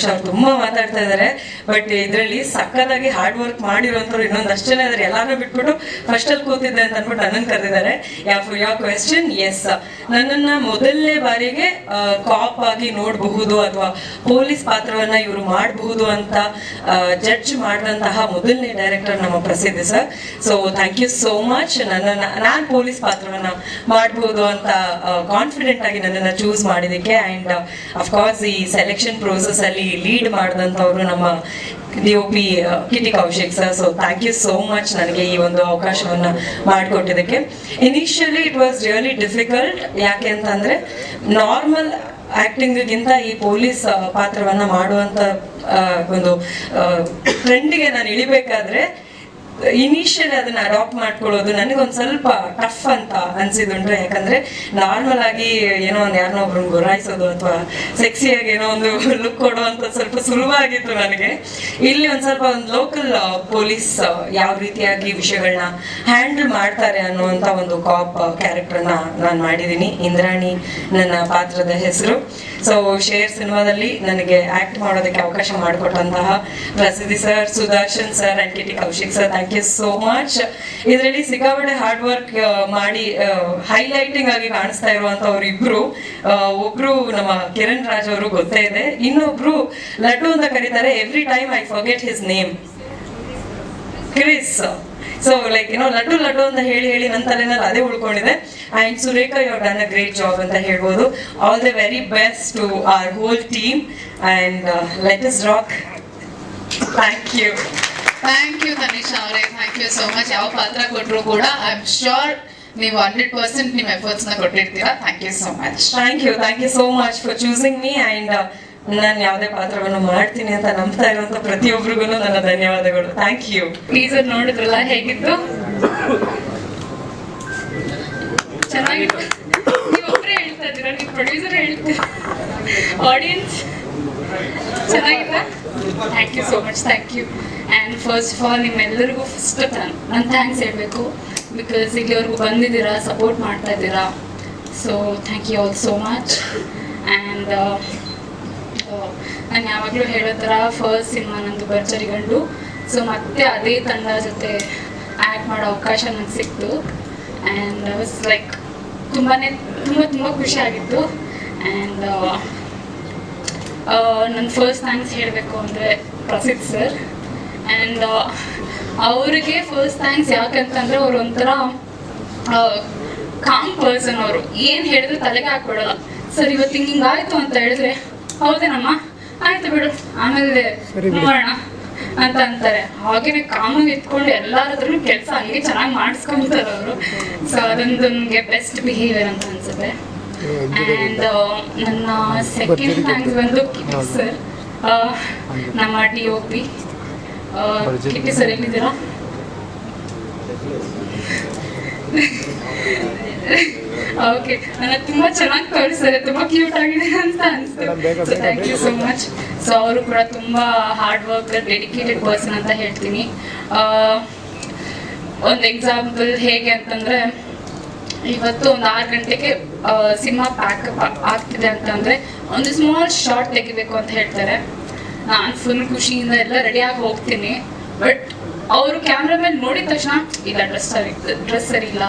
ತನುಷ್ ಅವ್ರು ತುಂಬಾ ಮಾತಾಡ್ತಾ ಇದ್ದಾರೆ ಬಟ್ ಇದರಲ್ಲಿ ಸಕ್ಕತ್ತಾಗಿ ಹಾರ್ಡ್ ವರ್ಕ್ ಮಾಡಿರೋಂಥವ್ರು ಜನ ಇದ್ದಾರೆ ಎಲ್ಲಾರು ಬಿಟ್ಬಿಟ್ಟು ಫಸ್ಟ್ ಅಲ್ಲಿ ಕೂತಿದ್ದೆ ಅಂತ ಅನ್ಬಿಟ್ಟು ನನ್ನ ಕರೆದಿದ್ದಾರೆ. Yeah for your question yes ನನ್ನನ್ನ ಮೊದಲನೇ ಬಾರಿಗೆ ಕಾಪ್ ಆಗಿ ನೋಡಬಹುದು ಅಥವಾ ಪೊಲೀಸ್ ಪಾತ್ರವನ್ನ ಇವರು ಮಾಡಬಹುದು ಅಂತ ಜಡ್ಜ್ ಮಾಡಿದಂತಹ ಮೊದಲನೇ ಡೈರೆಕ್ಟರ್ ನಮ್ಮ Prasiddha sir so thank you so much ನನ್ನನ್ನ, ನಾನು ಪೊಲೀಸ್ ಪಾತ್ರವನ್ನ ಮಾಡಬಹುದು ಅಂತ ಕಾನ್ಫಿಡೆಂಟ್ ಆಗಿ ನನ್ನನ್ನ ಚೂಸ್ ಮಾಡಿದಕ್ಕೆ ಅಂಡ್ ಅಫ್ಕೋರ್ಸ್ ಈ ಸೆಲೆಕ್ಷನ್ ಪ್ರೋಸೆಸ್ ಅಲ್ಲಿ ಲೀಡ್ ಮಾಡಿದಂಥವ್ರು ನಮ್ಮ D O P Kitty Kaushik sir so thank you so much ನನಗೆ ಈ ಒಂದು ಅವಕಾಶವನ್ನ ಮಾಡಿಕೊಟ್ಟಿದ್ದಕ್ಕೆ. Initially it was really difficult ಯಾಕೆ ಅಂತಂದ್ರೆ ನಾರ್ಮಲ್ ಆಕ್ಟಿಂಗ್ಗಿಂತ ಈ ಪೊಲೀಸ್ ಪಾತ್ರವನ್ನ ಮಾಡುವಂತ ಆ, ಒಂದು ಟ್ರೆಂಡ್ಗೆ ನಾನು ಇಳಿಬೇಕಾದ್ರೆ ಇನಿಷಿಯಲ್ ಅದನ್ನ ಅಡಾಪ್ಟ್ ಮಾಡ್ಕೊಳ್ಳೋದು ನನಗೊಂದು ಸ್ವಲ್ಪ ಟಫ್ ಅಂತ ಅನ್ಸಿದುಂಟು ಯಾಕಂದ್ರೆ ನಾರ್ಮಲ್ ಆಗಿ ಏನೋ ಒಂದು ಯಾರನ್ನೋ ಒಬ್ರು ಗುರಾಯಿಸೋದು ಅಥವಾ ಸೆಕ್ಸಿಯಾಗಿ ಏನೋ ಒಂದು ಲುಕ್ ಕೊಡುವಂತ ಸ್ವಲ್ಪ ಸುಲಭ ಆಗಿತ್ತು ನನಗೆ. ಇಲ್ಲಿ ಒಂದ್ ಸ್ವಲ್ಪ ಒಂದು ಲೋಕಲ್ ಪೊಲೀಸ್ ಯಾವ ರೀತಿಯಾಗಿ ವಿಷಯಗಳನ್ನ ಹ್ಯಾಂಡಲ್ ಮಾಡ್ತಾರೆ ಅನ್ನುವಂತ ಒಂದು ಕಾಪ್ ಕ್ಯಾರೆಕ್ಟರ್ನ ನಾನು ಮಾಡಿದ್ದೀನಿ ಇಂದ್ರಾಣಿ ನನ್ನ ಪಾತ್ರದ ಹೆಸರು. ಸೊ ಶೇರ್ ಸಿನಿಮಾದಲ್ಲಿ ನನಗೆ ಆಕ್ಟ್ ಮಾಡೋದಕ್ಕೆ ಅವಕಾಶ ಮಾಡಿಕೊಟ್ಟಂತಹ Prasiddhi sir Sudarshan sir and T Kaushik sir thank you so much ಇದರಲ್ಲಿ ಸಿಕ್ಕಾಪಟ್ಟೆ ಹಾರ್ಡ್ ವರ್ಕ್ ಮಾಡಿ ಹೈಲೈಟಿಂಗ್ ಆಗಿ ಕಾಣಿಸ್ತಾ ಇರುವಂತವ್ರು ಇಬ್ರು ಆ, ಒಬ್ರು ನಮ್ಮ ಕಿರಣ್ ರಾಜ್ ಅವರು ಗೊತ್ತೇ ಇದೆ. ಇನ್ನೊಬ್ರು ಲಡ್ಡು ಅಂತ ಕರೀತಾರೆ every time I forget his name Chris so like ಏನೋ ಲಡ್ಡು ಲಡ್ಡು ಅಂತ ಹೇಳಿ ಹೇಳಿ ನನ್ನ ತಲೆನಲ್ಲಿ ಅದೇ ಉಳ್ಕೊಂಡಿದೆ. And Surekha you done a great job ಅಂತ ಹೇಳ್ಬೋದು. All the very best to our whole team and let us rock thank you thank you Tanisha ಅವರೇ. ಥ್ಯಾಂಕ್ ಯು ಸೋ ಮಚ್ ಯಾವ ಪಾತ್ರ ಕೊಟ್ಟರು ಕೂಡ ಐ ಆಮ್ ಶೋರ್ ನೀವು hundred percent ನಿಮ್ಮ ಎಫರ್ಟ್ಸ್ನ ಕೊಟ್ಟಿರ್ತೀರಾ. Thank you so much thank you thank you so much for choosing me and ನಾನು ಯಾವುದೇ ಪಾತ್ರವನ್ನು ಮಾಡ್ತೀನಿ ಅಂತ ನಂಬ್ತಾ ಇರುವಂತ ಪ್ರತಿಯೊಬ್ಬರಿಗೂ ನನ್ನ ಧನ್ಯವಾದಗಳು. ಥ್ಯಾಂಕ್ ಯು ಟೀಸರ್ ನೋಡಿದ್ರಲ್ಲ ಹೇಗಿತ್ತು? ಚೆನ್ನಾಗಿತ್ತು. ನೀವೊಬ್ಬರೇ ಹೇಳ್ತಾ ಇದ್ದೀರಾ? ನೀವು ಪ್ರೊಡ್ಯೂಸರ್ ಹೇಳ್ತೀರಾ audience ಚೆನ್ನಾಗಿತ್ತ? Thank you so much thank you and first of all ನಿಮ್ಮೆಲ್ಲರಿಗೂ ಫಸ್ಟ್ ನಾನು ಥ್ಯಾಂಕ್ಸ್ ಹೇಳಬೇಕು. ಬಿಕಾಸ್ ಇಲ್ಲಿವರೆಗೂ ಬಂದಿದ್ದೀರಾ ಸಪೋರ್ಟ್ ಮಾಡ್ತಾ ಇದ್ದೀರಾ. So thank you all so much and ನಾನು ಯಾವಾಗಲೂ ಹೇಳೋ ಥರ ಫಸ್ಟ್ ಸಿನಿಮಾ ನಂದು ಭರ್ಜರಿ ಗಂಡು. ಸೊ ಮತ್ತೆ ಅದೇ ತಂಡ ಜೊತೆ ಆ್ಯಕ್ಟ್ ಮಾಡೋ ಅವಕಾಶ ನನಗೆ ಸಿಕ್ತು. ಆ್ಯಂಡ್ ವಾಸ್ ಲೈಕ್ ತುಂಬಾ ತುಂಬ ತುಂಬ ಖುಷಿ ಆಗಿತ್ತು. ಆ್ಯಂಡ್ ನನ್ನ ಫಸ್ಟ್ ಥ್ಯಾಂಕ್ಸ್ ಹೇಳಬೇಕು ಅಂದರೆ ಪ್ರಸಿದ್ಧ ಸರ್ ಆ್ಯಂಡ್ ಅವರಿಗೆ ಫಸ್ಟ್ ಥ್ಯಾಂಕ್ಸ್ ಯಾಕಂತಂದರೆ ಅವ್ರು ಒಂಥರ ಕಾಮ್ ಪರ್ಸನ್ ಅವರು. ಏನು ಹೇಳಿದ್ರು ತಲೆಗೆ ಹಾಕ್ಬಿಡಲ್ಲ ಸರ್ ಇವತ್ತು ಹಿಂಗೆ ಹಿಂಗಾಯ್ತು ಅಂತ ಹೇಳಿದ್ರೆ ಹೌದೇನಮ್ಮ? ಆಯ್ತು ಬಿಡು. ಆಮೇಲೆ ನೋಡೋಣ ಅಂತ ಅಂತಾರೆ. ಹಾಗೇನೆ ಕಾಮಾಗಿ ಇತ್ಕೊಂಡು ಎಲ್ಲರ ಹತ್ರನು ಕೆಲಸ ಹಂಗೆ ಚೆನ್ನಾಗಿ ಮಾಡಿಸ್ಕೊಂತಾರೆ ಅವರು. ಸೊ ಅದೊಂದು ನನಗೆ ಬೆಸ್ಟ್ ಬಿಹೇವಿಯರ್ ಅಂತ ಅನ್ಸುತ್ತೆ. ಆ್ಯಂಡ್ ನನ್ನ ಸೆಕೆಂಡ್ ಥ್ಯಾಂಕ್ಸ್ ಬಂದು ಕಿಟ್ಟಿ ಸರ್ ನಮ್ಮ D O P Kitty sir ಎಲ್ಲಿದ್ದೀರಾ? ಓಕೆ ನನ್ನ ತುಂಬಾ ಚೆನ್ನಾಗಿ ತೋರಿಸ್ತಾರೆ. ತುಂಬಾ ಕ್ಯೂಟ್ ಆಗಿದೆ ಅಂತ ಅನಿಸ್ತು. So thank you so much so ಅವರು ಕೂಡ ತುಂಬಾ ಹಾರ್ಡ್ ವರ್ಕರ್ ಡೆಡಿಕೇಟೆಡ್ ಪರ್ಸನ್ ಅಂತ ಹೇಳ್ತೀನಿ. ಒಂದು ಎಕ್ಸಾಂಪಲ್ ಹೇಗೆ ಅಂತಂದ್ರೆ ಇವತ್ತು ಒಂದು ಆರು ಗಂಟೆಗೆ ಸಿನಿಮಾ ಪ್ಯಾಕಪ್ ಆಗ್ತಿದೆ ಅಂತಂದ್ರೆ ಒಂದು ಸ್ಮಾಲ್ ಶಾರ್ಟ್ ತೆಗಿಬೇಕು ಅಂತ ಹೇಳ್ತಾರೆ. ನಾನು ಫುಲ್ ಖುಷಿಯಿಂದ ಎಲ್ಲ ರೆಡಿಯಾಗಿ ಹೋಗ್ತೀನಿ. ಬಟ್ ಅವರು ಕ್ಯಾಮ್ರಾ ಮೇಲೆ ನೋಡಿದ ತಕ್ಷಣ, ಇಲ್ಲ ಡ್ರೆಸ್ ಸರಿ ಡ್ರೆಸ್ ಸರಿ ಇಲ್ಲ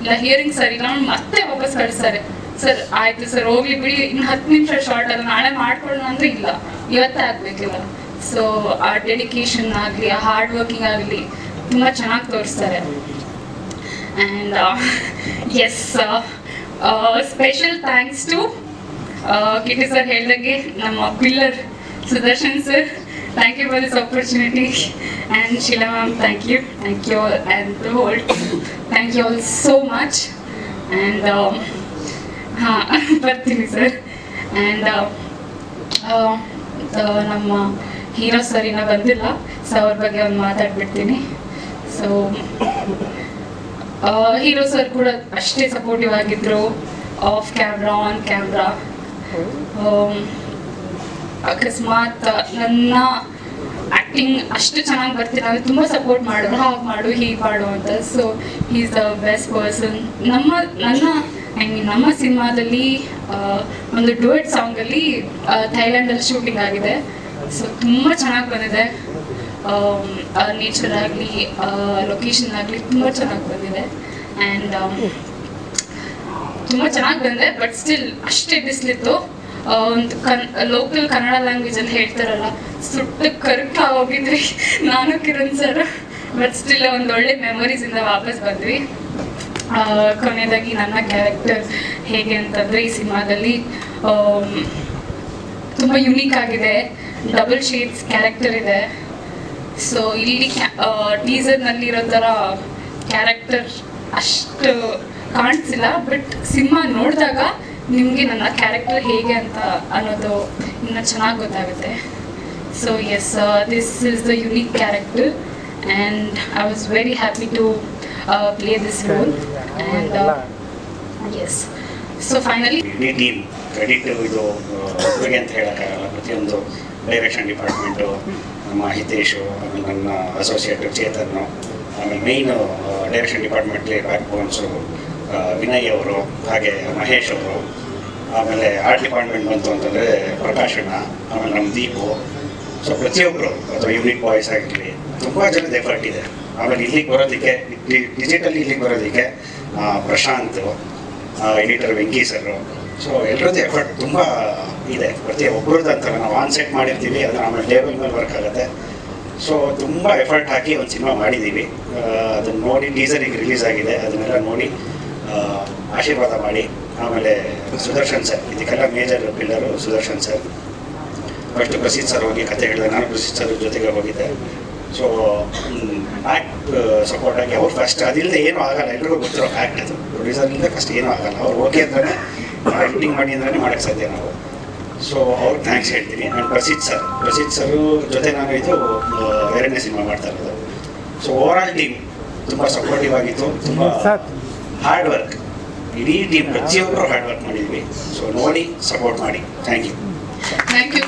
ಇಲ್ಲ ಹಿಯರಿಂಗ್ ಸರಿ ಇಲ್ಲ ಮತ್ತೆ ವಾಪಸ್ ಕಳಿಸ್ತಾರೆ. ಸರ್, ಆಯ್ತು ಸರ್, ಹೋಗ್ಲಿ ಬಿಡಿ, ಇನ್ನು ಹತ್ತು ನಿಮಿಷ ಶಾರ್ಟ್ ಅಲ್ಲ, ನಾಳೆ ಮಾಡ್ಕೊಳ್ಳೋಣ ಅಂದ್ರೆ ಇಲ್ಲ, ಇವತ್ತೇ ಆಗ್ಬೇಕಿಲ್ಲ ಸೊ ಆ ಡೆಡಿಕೇಶನ್ ಆಗಲಿ, ಆ ಹಾರ್ಡ್ ವರ್ಕಿಂಗ್ ಆಗಲಿ, ತುಂಬಾ ಚೆನ್ನಾಗಿ ತೋರಿಸ್ತಾರೆ. And yes special thanks to Kitty sir ಹೇಳ್ದಂಗೆ ನಮ್ಮ pillar Sudarshan sir thank you for this opportunity and Sheela ma'am thank you thank you and the whole thank you all so much and ಹಾಂ ಬರ್ತೀನಿ sir and ನಮ್ಮ hero sir ಇನ್ನೂ ಬಂದಿಲ್ಲ. So ಅವ್ರ ಬಗ್ಗೆ ಒಂದು ಮಾತಾಡ್ಬಿಡ್ತೀನಿ. ಸೊ ಹೀರೋ ಸರ್ ಕೂಡ ಅಷ್ಟೇ ಸಪೋರ್ಟಿವ್ ಆಗಿದ್ರು. ಆಫ್ ಕ್ಯಾಮ್ರಾ ಆನ್ ಕ್ಯಾಮ್ರಾ ಅಕಸ್ಮಾತ್ ನನ್ನ ಆ್ಯಕ್ಟಿಂಗ್ ಅಷ್ಟು ಚೆನ್ನಾಗಿ ಬರ್ತೀನಿ ಅಂದರೆ ತುಂಬ ಸಪೋರ್ಟ್ ಮಾಡಿದ್ರು. ಹಾಗೆ ಮಾಡು, ಹೀಗೆ ಮಾಡು ಅಂತ. So is the best person ನಮ್ಮ, ನನ್ನ ಐ ಮೀನ್ ನಮ್ಮ ಸಿನಿಮಾದಲ್ಲಿ ಒಂದು ಡುವೆಟ್ ಸಾಂಗಲ್ಲಿ ಥೈಲ್ಯಾಂಡಲ್ಲಿ ಶೂಟಿಂಗ್ ಆಗಿದೆ. ಸೊ ತುಂಬ ಚೆನ್ನಾಗಿ ಬಂದಿದೆ. ನೇಚರ್ ಆಗಲಿ ಲೊಕೇಶನ್ ಆಗಲಿ ತುಂಬ ಚೆನ್ನಾಗಿ ಬಂದಿದೆ. ಆ್ಯಂಡ್ ತುಂಬ ಚೆನ್ನಾಗಿ ಬಂದಿದೆ ಬಟ್ ಸ್ಟಿಲ್ ಅಷ್ಟೇ ಬಿಸಿಲಿತ್ತು. ಒಂದು ಕನ್ ಲೋಕಲ್ ಕನ್ನಡ ಲ್ಯಾಂಗ್ವೇಜ್ ಅಂತ ಹೇಳ್ತಾರಲ್ಲ, ಸುಟ್ಟು ಕರ್ಕ ಹೋಗಿದ್ವಿ ನಾನು, ಕಿರಣ್ ಸರ್ ಬಟ್ ಸ್ಟಿಲ್ ಒಂದು ಒಳ್ಳೆ ಮೆಮೊರೀಸಿಂದ ವಾಪಸ್ ಬಂದ್ವಿ. ಕೊನೆಯದಾಗಿ ನನ್ನ ಕ್ಯಾರೆಕ್ಟರ್ ಹೇಗೆ ಅಂತಂದರೆ, ಈ ಸಿನಿಮಾದಲ್ಲಿ ತುಂಬ ಯುನೀಕ್ ಆಗಿದೆ. ಡಬಲ್ ಶೇಡ್ಸ್ ಕ್ಯಾರೆಕ್ಟರ್ ಇದೆ. ಸೊ ಇಲ್ಲಿ ಟೀಸರ್ನಲ್ಲಿ ಇರೋ ಥರ ಕ್ಯಾರೆಕ್ಟರ್ ಅಷ್ಟು ಕಾಣಿಸಿಲ್ಲ ಬಟ್ ಸಿನಿಮಾ ನೋಡಿದಾಗ ನಿಮ್ಗೆ ನನ್ನ ಕ್ಯಾರೆಕ್ಟರ್ ಹೇಗೆ ಅಂತ ಅನ್ನೋದು ಇನ್ನು ಚೆನ್ನಾಗಿ ಗೊತ್ತಾಗುತ್ತೆ. So yes this is the unique character and I was very happy to play this role and yes so finally credit ಇದು ಅಂತ ಹೇಳೋಕ್ಕಾಗಲ್ಲ, ಪ್ರತಿಯೊಂದು ಡೈರೆಕ್ಷನ್ ಡಿಪಾರ್ಟ್ಮೆಂಟು ನಮ್ಮ ಹಿತೇಶು ಆಮೇಲೆ ನನ್ನ ಅಸೋಸಿಯೇಟ್ ಚೇತನ್ ಆಮೇಲೆ ಮೇಯ್ನು ಡೈರೆಕ್ಷನ್ ಡಿಪಾರ್ಟ್ಮೆಂಟ್ಲಿ ಬ್ಯಾಕ್ ಬೋನ್ಸು ವಿನಯ್ ಅವರು, ಹಾಗೆ ಮಹೇಶ್ ಅವರು, ಆಮೇಲೆ ಆರ್ಟ್ ಡಿಪಾರ್ಟ್ಮೆಂಟ್ ಬಂತು ಅಂತಂದರೆ ಪ್ರಕಾಶಣ್ಣ ಆಮೇಲೆ ನಮ್ಮ ದೀಪು. ಸೊ ಪ್ರತಿಯೊಬ್ಬರು ಅಥವಾ ಯೂನಿಟ್ ಬಾಯ್ಸ್ ಆಗಿರಲಿ, ತುಂಬ ಜನದ ಎಫರ್ಟ್ ಇದೆ. ಆಮೇಲೆ ಇಲ್ಲಿಗೆ ಬರೋದಕ್ಕೆ ಡಿಜಿಟಲ್ ಇಲ್ಲಿಗೆ ಬರೋದಕ್ಕೆ Prashanth editor Venki sir so ಎಲ್ಲರದ್ದು ಎಫರ್ಟ್ ತುಂಬ ಇದೆ. ಪ್ರತಿ ಒಬ್ಬರದ್ದು ಅಂತಾರೆ ನಾವು ಆನ್ ಸೆಟ್ ಮಾಡಿರ್ತೀವಿ. ಅದು ಆಮೇಲೆ ಟೇಬಲ್ ಮೇಲೆ ವರ್ಕ್ ಆಗುತ್ತೆ. ಸೊ ತುಂಬ ಎಫರ್ಟ್ ಹಾಕಿ ಒಂದು ಸಿನಿಮಾ ಮಾಡಿದ್ದೀವಿ ಅದನ್ನು ನೋಡಿ ಟೀಸರ್ ಈಗ ರಿಲೀಸ್ ಆಗಿದೆ. ಅದನ್ನೆಲ್ಲ ನೋಡಿ ಆಶೀರ್ವಾದ ಮಾಡಿ. ಆಮೇಲೆ ಸುದರ್ಶನ್ ಸರ್ ಇದಕ್ಕೆಲ್ಲ major pillar Sudarshan sir first Prasiddha sir ಹೋಗಿ ಕತೆ ಹೇಳಿದೆ ನಾನು ಪ್ರಸಿದ್ಧ ಸರ್ ಜೊತೆಗೆ ಹೋಗಿದ್ದೆ. ಸೊ ಆ್ಯಕ್ಟ್ ಸಪೋರ್ಟ್ ಆಗಿ ಅವ್ರು ಫಸ್ಟ್ ಅದಿಲ್ಲದೆ ಏನೂ ಆಗಲ್ಲ. ಎಲ್ರಿಗೂ ಗೊತ್ತಿರೋ ಆ್ಯಕ್ಟ್ ಅದು. ಪ್ರೊಡ್ಯೂಸರ್ ಇಲ್ಲದೆ ಫಸ್ಟ್ ಏನೂ ಆಗಲ್ಲ. ಅವ್ರು ಓಕೆ ಅಂದ್ರೆ ಎಡಿಟಿಂಗ್ ಮಾಡಿ ಅಂದ್ರೆ ಮಾಡೋಕ್ಕೆ ಸಾಧ್ಯ ನಾವು. ಸೊ ಅವ್ರಿಗೆ ಥ್ಯಾಂಕ್ಸ್ ಹೇಳ್ತೀನಿ. ನಾನು ಪ್ರಸಿದ್ಧ ಸರ್ ಪ್ರಸಿದ್ಧ ಸರ್ ಜೊತೆ ನಾನು ಇದು ಎರಡನೇ ಸಿನಿಮಾ ಮಾಡ್ತಾ ಇರೋದು. ಸೊ ಓವರ್ ಆಲ್ ಟೀಮ್ ತುಂಬ ಸಪೋರ್ಟಿವ್ ಆಗಿತ್ತು. ತುಂಬ ಹಾರ್ಡ್ ವರ್ಕ್ ಇಡೀ ಟೀಮ್ ಪ್ರತಿಯೊಬ್ಬರು ಹಾರ್ಡ್ ವರ್ಕ್ ಮಾಡಿದ್ವಿ. ಸೊ ನೋಡಿ ಸಪೋರ್ಟ್ ಮಾಡಿ. Thank you thank you